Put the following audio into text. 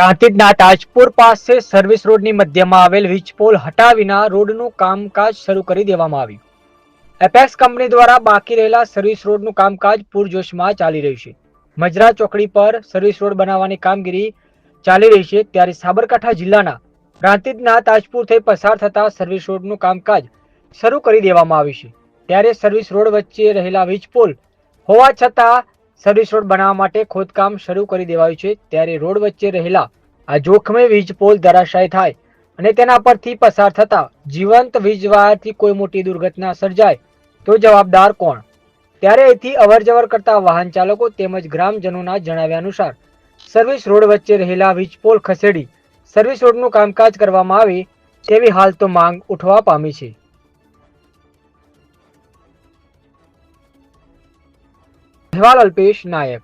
પ્રાંતિજના તાજપુર પાસે સર્વિસ રોડની મધ્યમાં આવેલ વીજપોલ હટાવીના રોડનું કામકાજ શરૂ કરી દેવામાં આવ્યું. એપેક્સ કંપની દ્વારા બાકી રહેલા સર્વિસ રોડનું કામકાજ પૂરજોશમાં ચાલી રહ્યું છે. મજરા ચોકડી પર સર્વિસ રોડ બનાવવાની કામગીરી ચાલી રહી છે ત્યારે સાબરકાંઠા જિલ્લાના પ્રાંતિજના તાજપુર થઈ પસાર થતા સર્વિસ રોડનું કામકાજ શરૂ કરી દેવામાં આવ્યું છે. ત્યારે સર્વિસ રોડ વચ્ચે રહેલા વીજપોલ હોવા છતાં સર્વિસ રોડ બનાવવા માટે ખોદકામ શરૂ કરી દેવાયું છે. ત્યારે રોડ વચ્ચે રહેલા આ જોખમે વીજ પોલ ધરાશાય થાય અને તેના પરથી પસાર થતા જીવંત વીજ વાયરથી કોઈ મોટી દુર્ઘટના સર્જાય તો જવાબદાર કોણ? ત્યારે અહીંથી અવરજવર કરતા વાહન ચાલકો તેમજ ગ્રામજનોના જણાવ્યા અનુસાર, સર્વિસ રોડ વચ્ચે રહેલા વીજ પોલ ખસેડી સર્વિસ રોડનું કામકાજ કરવામાં આવે તેવી હાલ તો માંગ ઉઠવા પામી છે. અહેવાલ અલ્પેશ નાયક.